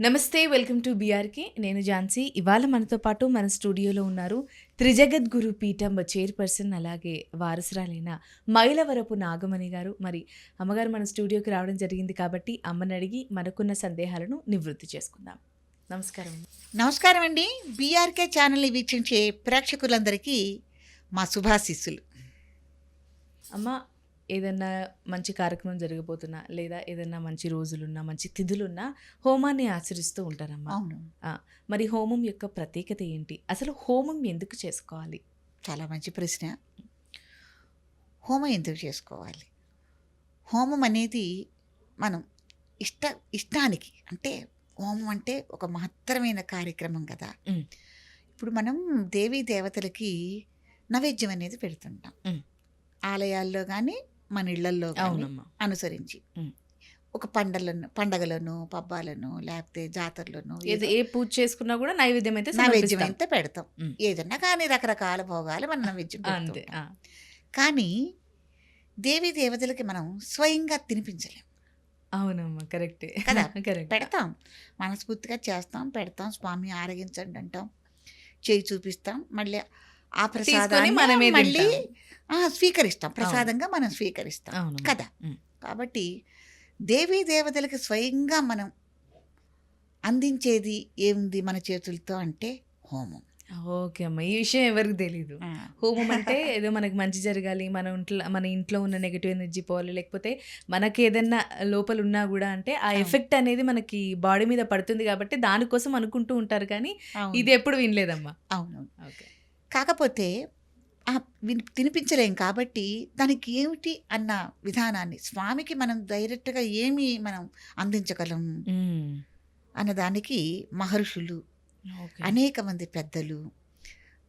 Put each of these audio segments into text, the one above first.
నమస్తే welcome to బీఆర్కి. నేను ఝాన్సీ. ఇవాళ మనతో పాటు మన స్టూడియోలో ఉన్నారు త్రిజగద్గురు పీఠం చైర్పర్సన్ అలాగే వారసురాలైన మైలవరపు నాగమణి గారు. మరి అమ్మగారు మన స్టూడియోకి రావడం జరిగింది కాబట్టి అమ్మని అడిగి మనకున్న సందేహాలను నివృత్తి చేసుకుందాం. నమస్కారం నమస్కారం అండి. బీఆర్కే ఛానల్ని వీక్షించే ప్రేక్షకులందరికీ మా శుభాశీస్సులు. అమ్మ ఏదన్నా మంచి కార్యక్రమం జరగబోతున్నా లేదా ఏదన్నా మంచి రోజులున్నా మంచి తిథులున్నా హోమాన్ని ఆచరిస్తూ ఉంటారమ్మా. అవును. మరి హోమం యొక్క ప్రత్యేకత ఏంటి? అసలు హోమం ఎందుకు చేసుకోవాలి? చాలా మంచి ప్రశ్న. హోమం ఎందుకు చేసుకోవాలి? హోమం అనేది మనం ఇష్ట ఇష్టానికి అంటే హోమం అంటే ఒక మహత్తరమైన కార్యక్రమం కదా. ఇప్పుడు మనం దేవీ దేవతలకి నైవేద్యం అనేది పెడుతుంటాం. ఆలయాల్లో కానీ మన ఇళ్ళల్లో అనుసరించి. ఒక పండలను పండగలను పబ్బాలను లేకపోతే జాతరలను ఏది ఏ పూజ చేసుకున్నా కూడా నైవేద్యం అయితే నైవేద్యం. అయితే పెడతాం. ఏదన్నా కానీ రకరకాల భోగాలు మనం నైవేద్యం. కానీ దేవీ దేవతలకి మనం స్వయంగా తినిపించలేం అవునమ్మా కరెక్టే కదా? కరెక్ట్ పెడతాం మనస్ఫూర్తిగా చేస్తాం పెడతాం స్వామి ఆరగించండి అంటాం చేయి చూపిస్తాం మళ్ళీ ఆ ప్రసాదాన్ని మళ్ళీ స్వీకరిస్తాం. ప్రసాదంగా మనం స్వీకరిస్తాం. కదా. కాబట్టి దేవీ దేవతలకి స్వయంగా మనం అందించేది ఏముంది మన చేతులతో అంటే హోమం. ఓకే అమ్మ ఈ విషయం ఎవరికి తెలీదు. హోమం అంటే ఏదో మనకి మంచి జరగాలి మన ఇంట్లో మన ఇంట్లో ఉన్న నెగిటివ్ ఎనర్జీ పోవాలి లేకపోతే మనకి ఏదన్నా లోపల ఉన్నా కూడా అంటే ఆ. ఎఫెక్ట్ అనేది మనకి బాడీ మీద పడుతుంది కాబట్టి దానికోసం అనుకుంటూ ఉంటారు కానీ. ఇది ఎప్పుడు వినలేదమ్మా. అవును ఓకే. కాకపోతే తినిపించలేం కాబట్టి దానికి ఏమిటి అన్న విధానాన్ని స్వామికి మనం డైరెక్ట్గా ఏమి మనం అందించగలం? అన్న దానికి మహర్షులు అనేక మంది పెద్దలు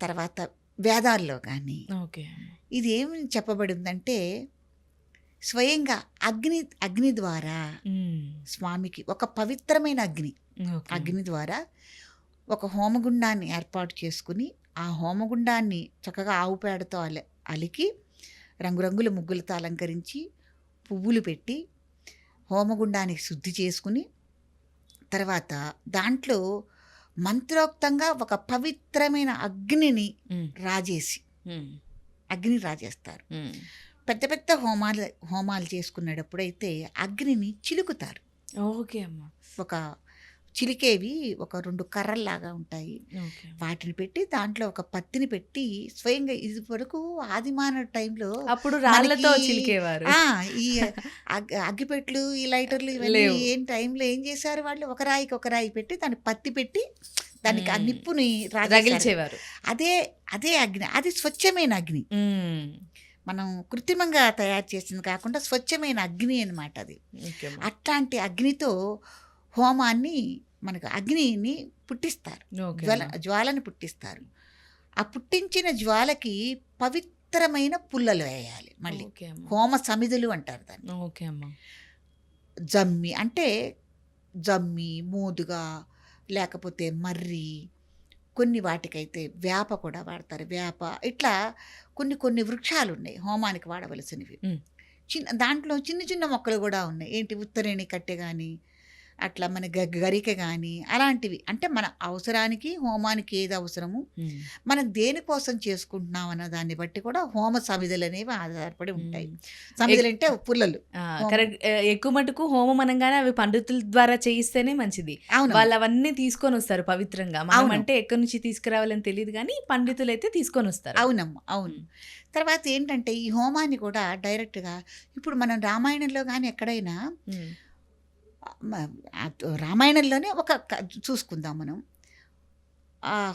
తర్వాత వేదాల్లో కానీ ఓకే. ఇది ఏమి చెప్పబడిందంటే స్వయంగా అగ్ని అగ్ని ద్వారా స్వామికి ఒక పవిత్రమైన అగ్ని. అగ్ని ద్వారా ఒక హోమగుండాన్ని ఏర్పాటు చేసుకుని ఆ హోమగుండాన్ని చక్కగా ఆవు పేడతో అల అలికి రంగురంగుల ముగ్గులతో అలంకరించి పువ్వులు పెట్టి హోమగుండానికి శుద్ధి చేసుకుని తర్వాత దాంట్లో మంత్రోక్తంగా ఒక పవిత్రమైన అగ్నిని. రాజేసి. అగ్ని రాజేస్తారు. పెద్ద పెద్ద హోమాలు హోమాలు చేసుకునేటప్పుడైతే అగ్నిని చిలుకుతారు ఓకే అమ్మ ఒక చిలికేవి ఒక రెండు కర్రల్లాగా ఉంటాయి వాటిని పెట్టి దాంట్లో ఒక పత్తిని పెట్టి స్వయంగా ఇది వరకు ఆదిమాన టైంలో అప్పుడు రాళ్ళతో మనకి- చిలికేవారు ఈ అగ్- అగ్గిపెట్లు ఈ లైటర్లు ఇవన్నీ. ఏం టైంలో ఏం చేశారు వాళ్ళు ఒక రాయికి ఒక రాయి పెట్టి దాన్ని పత్తి పెట్టి దానికి ఆ. నిప్పుని. రగిల్చేవారు అదే అదే అగ్ని అది స్వచ్ఛమైన అగ్ని. మనం కృత్రిమంగా తయారు చేసింది కాకుండా స్వచ్ఛమైన అగ్ని అన్నమాట అది. అట్లాంటి అగ్నితో హోమాన్ని మనకు అగ్నిని పుట్టిస్తారు. జ్వాల. జ్వాలని పుట్టిస్తారు. ఆ పుట్టించిన జ్వాలకి పవిత్రమైన పుల్లలు వేయాలి మళ్ళీ. హోమ సమిధులు అంటారు దాన్ని. ఓకే అమ్మ. జమ్మి అంటే జమ్మి మోదుగా లేకపోతే మర్రి కొన్ని వాటికైతే వేప కూడా వాడతారు. వేప ఇట్లా కొన్ని కొన్ని వృక్షాలు ఉన్నాయి హోమానికి వాడవలసినవి. చిన్న దాంట్లో చిన్న చిన్న మొక్కలు కూడా ఉన్నాయి. ఏంటి ఉత్తరేణి కట్టె కానీ అట్లా మన గరిక కానీ అలాంటివి. అంటే మన అవసరానికి హోమానికి ఏది అవసరము. మనం దేనికోసం చేసుకుంటున్నాం అన్న దాన్ని బట్టి కూడా హోమ సమిధులు అనేవి ఆధారపడి ఉంటాయి. సమిధులు అంటే పుల్లలు. కరెక్ట్ ఎక్కువ మటుకు హోమం అనగానే అవి పండితుల ద్వారా చేయిస్తేనే మంచిది. అవును. వాళ్ళు అవన్నీ తీసుకొని వస్తారు పవిత్రంగా. మనం. అంటే ఎక్కడి నుంచి తీసుకురావాలని తెలియదు కానీ పండితులు అయితే తీసుకొని వస్తారు. అవునమ్మా అవును. తర్వాత ఏంటంటే ఈ హోమాన్ని కూడా డైరెక్ట్గా ఇప్పుడు మనం రామాయణంలో కానీ ఎక్కడైనా రామాయణంలోనే ఒక చూసుకుందాం మనం. ఆ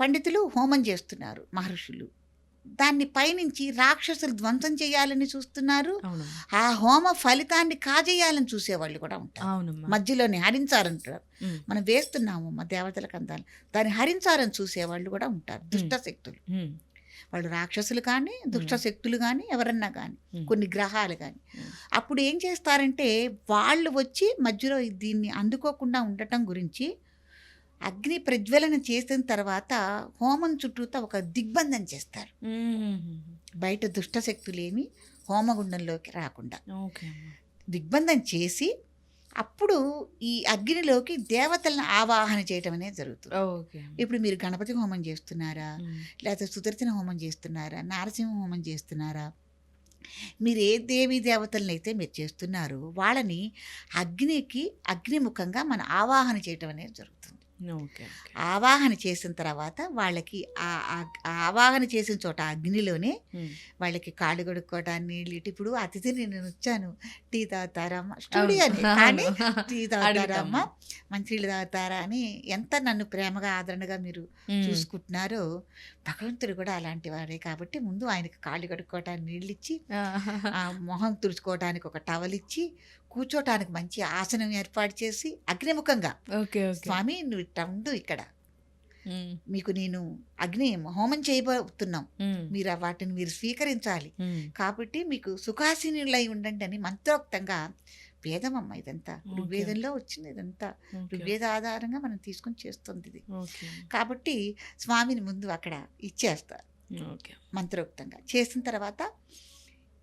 పండితులు హోమం చేస్తున్నారు మహర్షులు. దాన్ని పైనుంచి రాక్షసులు ధ్వంసం చేయాలని చూస్తున్నారు. ఆ హోమ ఫలితాన్ని కాజేయాలని చూసేవాళ్ళు కూడా ఉంటారు. మధ్యలోనే హరించారంటారు. మనం వేస్తున్నాము మా దేవతలకు అందాలి దాన్ని హరించాలని చూసేవాళ్ళు కూడా ఉంటారు. దుష్ట శక్తులు. మ్మ్. వాళ్ళు రాక్షసులు కానీ దుష్ట శక్తులు కానీ ఎవరన్నా కానీ. కొన్ని గ్రహాలు కానీ. అప్పుడు ఏం చేస్తారంటే వాళ్ళు వచ్చి మధ్యలో దీన్ని అందుకోకుండా ఉండటం గురించి అగ్ని ప్రజ్వలన చేసిన తర్వాత హోమం చుట్టూతా ఒక దిగ్బంధం చేస్తారు. బయట దుష్ట శక్తులేమి హోమగుండంలోకి రాకుండా. దిగ్బంధం చేసి అప్పుడు ఈ అగ్నిలోకి దేవతలను ఆవాహన చేయటం అనేది జరుగుతుంది. ఇప్పుడు మీరు గణపతి హోమం చేస్తున్నారా. లేకపోతే సుదర్శన హోమం చేస్తున్నారా? నారసింహ హోమం చేస్తున్నారా? మీరు ఏ దేవీ దేవతలను అయితే మీరు చేస్తున్నారో వాళ్ళని అగ్నికి అగ్నిముఖంగా మన ఆవాహన చేయటం అనేది జరుగుతుంది. ఆవాహన చేసిన తర్వాత వాళ్ళకి ఆ ఆవాహన చేసిన చోట అగ్నిలోనే. వాళ్ళకి కాళ్ళు కడుక్కోవడానికి నీళ్ళు ఇటు ఇప్పుడు అతిథిని నేను వచ్చాను టీ తాగుతారమ్మా స్టూడియోని అవును. కానీ టీ. తాగుతారమ్మా మంచినీళ్ళు తాగుతారా అని ఎంత నన్ను ప్రేమగా ఆదరణగా మీరు. చూసుకుంటున్నారో భగవంతుడు కూడా అలాంటి వాడే కాబట్టి ముందు ఆయనకి కాళ్ళు కడుక్కోవటానికి నీళ్ళు ఇచ్చి మొహం తుడుచుకోవడానికి ఒక టవల్ ఇచ్చి కూర్చోటానికి మంచి ఆసనం ఏర్పాటు చేసి అగ్నిముఖంగా. స్వామి నువ్వు ఇట్లా ఉండు ఇక్కడ. మీకు నేను అగ్ని హోమం చేయబోతున్నాం. మీరు వాటిని మీరు స్వీకరించాలి. కాబట్టి మీకు సుఖాసీనులై ఉండండి అని మంత్రోక్తంగా వేదమమ్మ ఇదంతా. ఋగ్వేదంలో వచ్చింది ఇదంతా. ఋగ్వేద ఆధారంగా మనం తీసుకొని చేస్తుంది ఇది. కాబట్టి స్వామిని ముందు అక్కడ ఇచ్చేస్తారు మంత్రోక్తంగా. చేసిన తర్వాత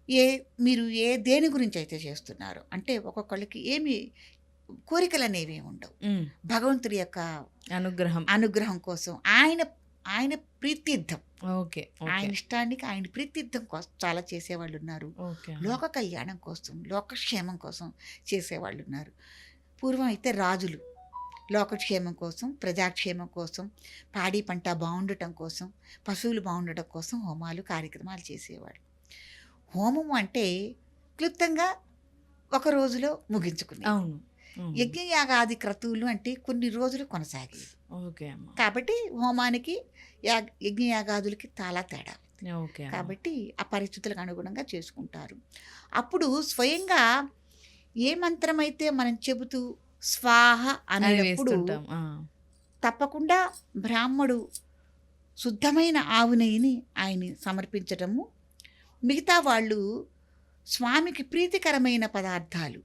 ఏ మీరు ఏ దేని గురించి అయితే చేస్తున్నారో అంటే ఒక్కొక్కళ్ళకి ఏమి కోరికలు అనేవి ఉండవు. భగవంతుడి యొక్క అనుగ్రహం. అనుగ్రహం కోసం ఆయన ఆయన ప్రీతిర్థం ఓకే ఆయన ఇష్టానికి ఆయన ప్రీతిర్థం కోసం చాలా చేసేవాళ్ళు ఉన్నారు ఓకే లోక కళ్యాణం కోసం లోకక్షేమం కోసం చేసేవాళ్ళు ఉన్నారు పూర్వం అయితే రాజులు లోకక్షేమం కోసం ప్రజాక్షేమం కోసం పాడి పంట బాగుండటం కోసం పశువులు బాగుండటం కోసం హోమాలు కార్యక్రమాలు చేసేవాడు హోమం అంటే క్లుప్తంగా ఒక రోజులో ముగించుకునే అవును. యజ్ఞయాగాది క్రతువులు అంటే కొన్ని రోజులు కొనసాగేవి ఓకే కాబట్టి హోమానికి యజ్ఞయాగాదులకి చాలా తేడా. కాబట్టి ఆ పరిస్థితులకు అనుగుణంగా చేసుకుంటారు. అప్పుడు స్వయంగా ఏ మంత్రం అయితే మనం చెబుతూ స్వాహ అనేటప్పుడు ఆ. తప్పకుండా బ్రాహ్మడు శుద్ధమైన ఆవు నెయ్యిని ఆయన సమర్పించటము మిగతా వాళ్ళు స్వామికి ప్రీతికరమైన పదార్థాలు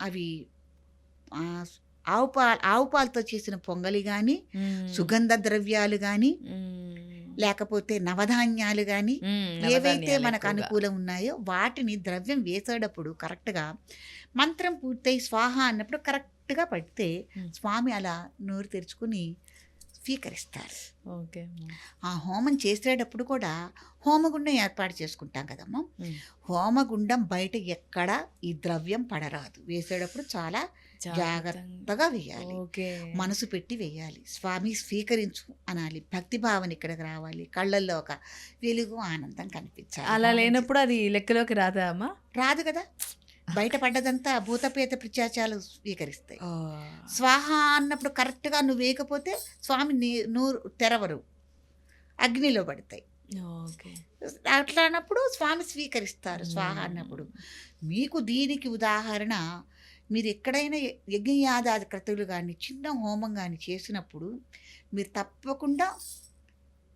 అవి ఆ, ఆవు పా ఆవు పాలతో చేసిన పొంగలి కానీ. సుగంధ ద్రవ్యాలు కానీ. లేకపోతే నవధాన్యాలు కానీ ఏవైతే మనకు. అనుకూలం ఉన్నాయో వాటిని ద్రవ్యం వేసేటప్పుడు కరెక్ట్గా మంత్రం పూర్తయి స్వాహ అన్నప్పుడు కరెక్ట్గా పడితే. స్వామి అలా నోరు తెరుచుకుని స్వీకరిస్తారు. ఓకే. ఆ హోమం చేసేటప్పుడు కూడా హోమగుండం ఏర్పాటు చేసుకుంటాం కదమ్మా. హోమగుండం బయట ఎక్కడ ఈ ద్రవ్యం పడరాదు. వేసేటప్పుడు చాలా జాగ్రత్తగా వేయాలి. ఓకే. మనసు పెట్టి వేయాలి. స్వామి స్వీకరించు అనాలి. భక్తి భావన ఇక్కడికి రావాలి. కళ్ళల్లో ఒక వెలుగు ఆనందం కనిపించాలి. అలా లేనప్పుడు అది లెక్కలోకి రాదా అమ్మా? రాదు కదా. బయట పడ్డదంతా భూతపేత పిచాచాలు స్వీకరిస్తాయి స్వాహ అన్నప్పుడు కరెక్ట్గా నువ్వు వేయకపోతే స్వామి నీ- నూరు తెరవరు. అగ్నిలో పడతాయి. ఓకే. అట్లా అన్నప్పుడు స్వామి స్వీకరిస్తారు స్వాహ అన్నప్పుడు. మీకు దీనికి ఉదాహరణ మీరు ఎక్కడైనా యజ్ఞయాదాది క్రతువులు కానీ చిన్న హోమం కానీ చేసినప్పుడు మీరు తప్పకుండా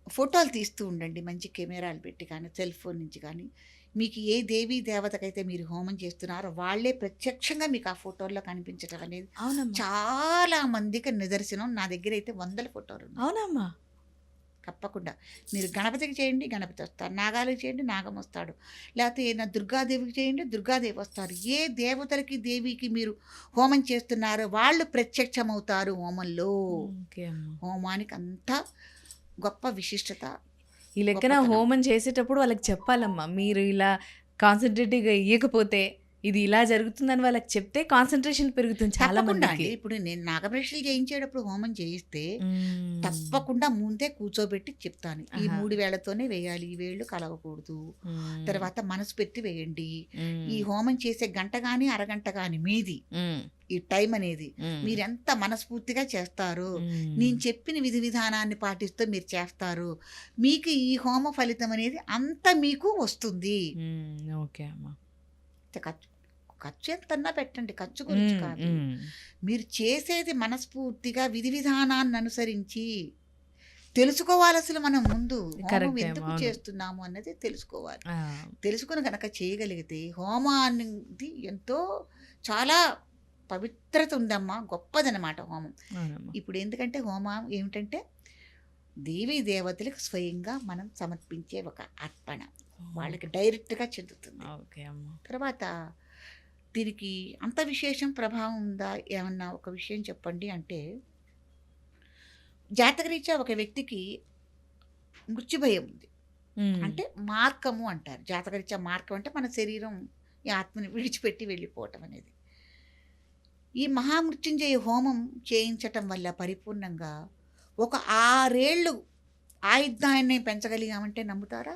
ఫోటోలు తీస్తూ ఉండండి. మంచి కెమెరాలు పెట్టి కానీ సెల్ ఫోన్ నుంచి కానీ. మీకు ఏ దేవీ దేవతకైతే మీరు హోమం చేస్తున్నారో వాళ్ళే ప్రత్యక్షంగా మీకు ఆ ఫోటోల్లో కనిపించడం అనేది అవునమ్మా. చాలా మందికి నిదర్శనం. నా దగ్గర అయితే వందల ఫోటోలు అవునమ్మా. తప్పకుండా. మీరు గణపతికి చేయండి గణపతి వస్తారు. నాగాలకు చేయండి నాగం వస్తాడు. లేకపోతే ఏదైనా దుర్గాదేవికి చేయండి దుర్గాదేవి వస్తారు. ఏ దేవతలకి దేవికి మీరు హోమం చేస్తున్నారో వాళ్ళు ప్రత్యక్షమవుతారు హోమంలో. హోమానికి అంతా గొప్ప విశిష్టత ఈ లెక్కన. హోమం చేసేటప్పుడు వాళ్ళకి చెప్పాలమ్మా మీరు ఇలా కాన్సన్ట్రేటివ్గా ఇయ్యకపోతే ఇది ఇలా జరుగుతుందని వాళ్ళకి చెప్తే కాన్సన్ట్రేషన్ పెరుగుతుంది చాలా అండి ఇప్పుడు నేను నాగప్రశ్నలు చేయించేటప్పుడు హోమం చేయిస్తే. తప్పకుండా ముందే కూర్చోబెట్టి చెప్తాను ఈ. మూడు వేళ్ళతోనే వేయాలి ఈ వేళ్ళు కలవకూడదు. తర్వాత మనసు పెట్టి వేయండి. ఈ హోమం చేసే గంట కానీ అరగంట కానీ మీది. ఈ టైం అనేది మ్మ్. మీరు ఎంత మనస్ఫూర్తిగా చేస్తారు. నేను చెప్పిన విధి విధానాన్ని పాటిస్తూ మీరు చేస్తారు మీకు ఈ హోమ ఫలితం అనేది అంత మీకు వస్తుంది. ఓకే అమ్మా ఖర్చు ఎంతన్నా పెట్టండి. ఖర్చు గురించి. కాదు. మీరు చేసేది మనస్ఫూర్తిగా విధి విధానాన్ని అనుసరించి తెలుసుకోవాలి అసలు మనం ముందు. హోమం ఎందుకు. చేస్తున్నాము అన్నది తెలుసుకోవాలి. తెలుసుకుని కనుక చేయగలిగితే హోమానికి ఎంతో చాలా పవిత్రత ఉందమ్మా. గొప్పదనమాట హోమం. ఇప్పుడు ఎందుకంటే హోమం ఏమిటంటే దేవీ దేవతలకు స్వయంగా మనం సమర్పించే ఒక అర్పణ. వాళ్ళకి డైరెక్ట్గా చెందుతుంది. తర్వాత దీనికి అంత విశేషం ప్రభావం ఉందా? ఏమన్నా ఒక విషయం చెప్పండి అంటే జాతకరీత్యా ఒక వ్యక్తికి మృత్యు భయం ఉంది. అంటే మార్గము అంటారు. జాతకరీత్యా మార్గం అంటే మన శరీరం ఈ ఆత్మని విడిచిపెట్టి వెళ్ళిపోవటం అనేది. ఈ మహామృత్యుంజయ హోమం చేయించటం వల్ల పరిపూర్ణంగా ఒక ఆరేళ్ళు ఆయుధాన్ని పెంచగలిగామంటే నమ్ముతారా?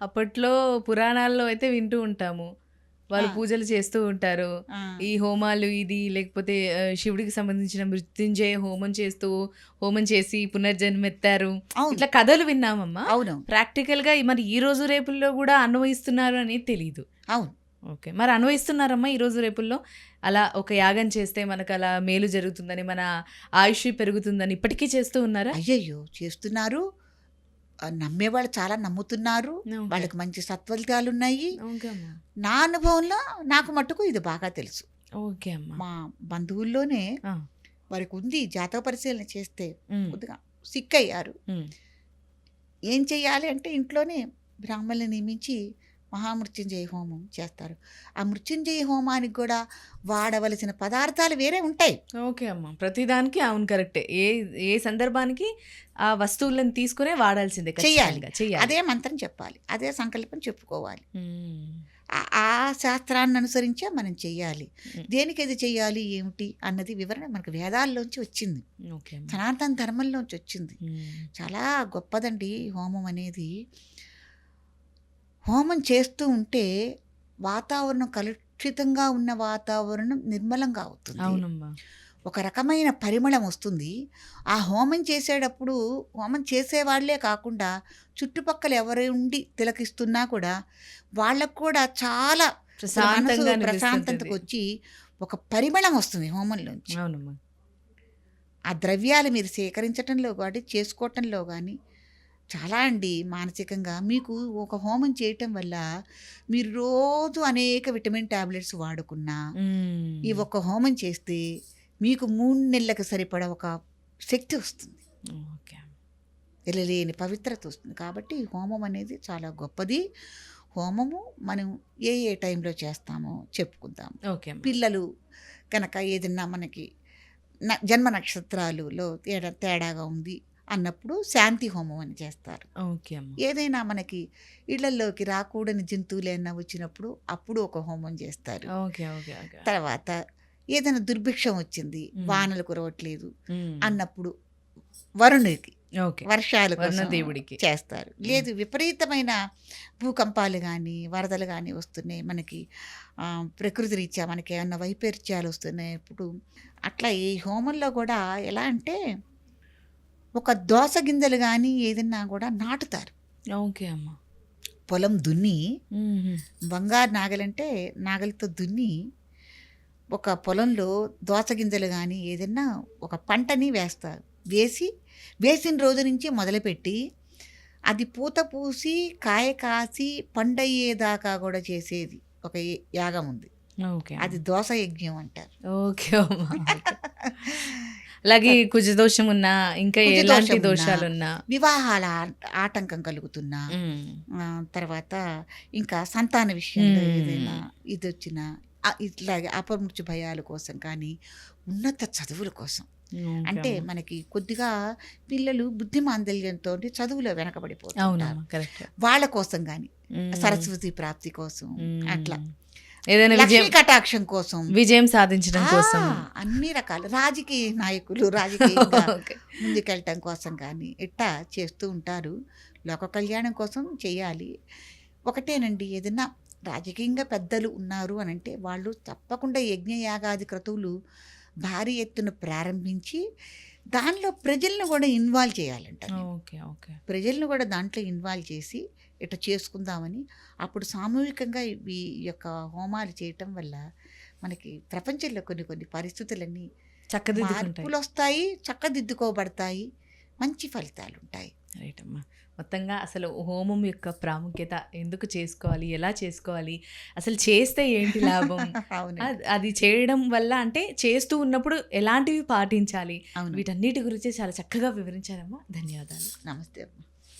అప్పట్లో పురాణాల్లో అయితే వింటూ ఉంటాము. వాళ్ళు. పూజలు చేస్తూ ఉంటారు. ఈ హోమాలు ఇది లేకపోతే శివుడికి సంబంధించిన మృత్యుంజయ హోమం చేస్తూ హోమం చేసి పునర్జన్మెత్తారు. అవును. ఇట్లా కథలు విన్నామమ్మా. అవును. ప్రాక్టికల్గా మరి ఈ రోజు రేపుల్లో కూడా అన్వయిస్తున్నారు అని తెలియదు అవును. ఓకే. మరి అన్వయిస్తున్నారమ్మా ఈ రోజు రేపుల్లో? అలా ఒక యాగం చేస్తే మనకు అలా మేలు జరుగుతుందని మన ఆయుష్ పెరుగుతుందని ఇప్పటికీ చేస్తూ ఉన్నారా? అయ్యయ్యో! చేస్తున్నారు. నమ్మేవాళ్ళు చాలా నమ్ముతున్నారు. వాళ్ళకి మంచి సత్ఫలితాలు ఉన్నాయి నా అనుభవంలో నాకు మట్టుకు ఇది బాగా తెలుసు. ఓకే అమ్మా. మా బంధువుల్లోనే. వారికి ఉంది జాతక పరిశీలన చేస్తే కొద్దిగా సిక్ అయ్యారు. ఏం చెయ్యాలి అంటే ఇంట్లోనే బ్రాహ్మణులు నియమించి మహామృత్యుంజయ హోమం చేస్తారు. ఆ మృత్యుంజయ హోమానికి కూడా వాడవలసిన పదార్థాలు వేరే ఉంటాయి. ఓకే అమ్మా. ప్రతిదానికి అవును కరెక్టే. ఏ ఏ సందర్భానికి ఆ వస్తువులను తీసుకునే వాడాల్సిందే. చెయ్యాలి. అదే మంత్రం చెప్పాలి. అదే సంకల్పం చెప్పుకోవాలి. ఆ- శాస్త్రాన్ని అనుసరించే మనం చెయ్యాలి. దేనికి అది చెయ్యాలి ఏమిటి అన్నది వివరణ మనకు వేదాల్లోంచి వచ్చింది. సనాతన ధర్మంలోంచి వచ్చింది. చాలా గొప్పదండి హోమం అనేది. హోమం చేస్తూ ఉంటే వాతావరణం కలుషితంగా ఉన్న వాతావరణం నిర్మలంగా అవుతుంది. అవునమ్మా. ఒక రకమైన పరిమళం వస్తుంది. ఆ హోమం చేసేటప్పుడు హోమం చేసేవాళ్ళే కాకుండా చుట్టుపక్కల ఎవరు ఉండి తిలకిస్తున్నా కూడా వాళ్ళకు కూడా చాలా ప్రశాంతతకు వచ్చి ఒక పరిమళం వస్తుంది హోమంలోంచి. ఆ ద్రవ్యాలు మీరు సేకరించటంలో కానీ చేసుకోవటంలో కానీ చాలా అండి మానసికంగా. మీకు ఒక హోమం చేయటం వల్ల మీరు రోజు అనేక విటమిన్ టాబ్లెట్స్ వాడుకున్నా ఈ ఒక్క హోమం చేస్తే మీకు మూడు నెలలకు సరిపడా ఒక శక్తి వస్తుంది. ఓకే. వెళ్ళలేని పవిత్రత వస్తుంది. కాబట్టి హోమం అనేది చాలా గొప్పది. హోమము మనం ఏ ఏ టైంలో చేస్తామో చెప్పుకుందాం ఓకే. పిల్లలు కనుక ఏదన్నా మనకి జన్మ నక్షత్రాలులో తేడా తేడాగా ఉంది అన్నప్పుడు శాంతి హోమం అని చేస్తారు. ఓకే ఏదైనా మనకి ఇళ్ళలోకి రాకూడని జంతువులు ఏమైనా వచ్చినప్పుడు అప్పుడు ఒక హోమం చేస్తారు. Okay okay okay. తర్వాత ఏదైనా దుర్భిక్షం వచ్చింది. వానలు కురవట్లేదు అన్నప్పుడు వరుణుడికి వర్షాలు వర్ణదేవుడికి. చేస్తారు. లేదు విపరీతమైన భూకంపాలు కానీ వరదలు కానీ వస్తున్నాయి మనకి. ప్రకృతి రీత్యా మనకి ఏమన్నా వైపరీత్యాలు వస్తున్నాయి ఇప్పుడు అట్లా ఈ హోమంలో కూడా ఎలా అంటే ఒక దోస గింజలు కానీ ఏదన్నా కూడా నాటుతారు. ఓకే అమ్మా. పొలం దున్ని బంగారు నాగలంటే నాగలితో దున్ని ఒక పొలంలో దోస గింజలు కానీ ఏదైనా ఒక పంటని వేస్తారు వేసి వేసిన రోజు నుంచి మొదలుపెట్టి అది పూత పూసి కాయ కాసి పండయ్యేదాకా కూడా చేసేది ఒక యాగం ఉంది. ఓకే అది దోస యజ్ఞం అంటారు. ఓకే అమ్మా. ఓకే. అలాగే కుజ దోషం ఉన్నా ఇంకా ఎలాంటి దోషం ఉన్నా, వివాహాల ఆటంకం కలుగుతున్నా. తర్వాత ఇంకా సంతాన విషయంలో. ఏదైనా ఇది వచ్చినా ఇట్లాగే అపమృత్యు భయాల కోసం కానీ ఉన్నత చదువుల కోసం. అంటే. మనకి కొద్దిగా పిల్లలు బుద్ధిమాందల్యంతో వెనకబడిపోతారు వెనకబడిపోతుంటారు. అవునమ్మా కరెక్ట్. వాళ్ళ కోసం కానీ సరస్వతి ప్రాప్తి కోసం. అట్లా. ఏదైనా విజయం కటాక్షం కోసం. విజయం సాధించడం కోసం. అన్ని రకాల. రాజకీయ నాయకులు రాజకీయంగా ఓకే. ముందుకెళ్ళటం కోసం కానీ ఇట్టా చేస్తూ ఉంటారు. లోక కళ్యాణం కోసం చేయాలి. ఒకటేనండి ఏదైనా రాజకీయంగా పెద్దలు ఉన్నారు అని అంటే వాళ్ళు తప్పకుండా యజ్ఞయాగాది క్రతువులు భారీ ఎత్తున ప్రారంభించి దానిలో ప్రజలను కూడా ఇన్వాల్వ్ చేయాలంట ఓకే ఓకే. ప్రజలను కూడా దాంట్లో ఇన్వాల్వ్ చేసి ఇట్లా చేసుకుందామని అప్పుడు సామూహికంగా ఈ యొక్క హోమాలు చేయటం వల్ల మనకి ప్రపంచంలో కొన్ని కొన్ని పరిస్థితులన్నీ మార్పులు వస్తాయి చక్కదిద్దుకోబడతాయి మంచి ఫలితాలు ఉంటాయి రైట్ అమ్మా. మొత్తంగా అసలు హోమం యొక్క ప్రాముఖ్యత ఎందుకు చేసుకోవాలి ఎలా చేసుకోవాలి అసలు చేస్తే ఏంటి లాభం? అవును అద్- చేయడం వల్ల అంటే చేస్తూ ఉన్నప్పుడు ఎలాంటివి పాటించాలి? వీటన్నిటి గురించి చాలా చక్కగా వివరించారమ్మా. ధన్యవాదాలు. నమస్తే అమ్మా.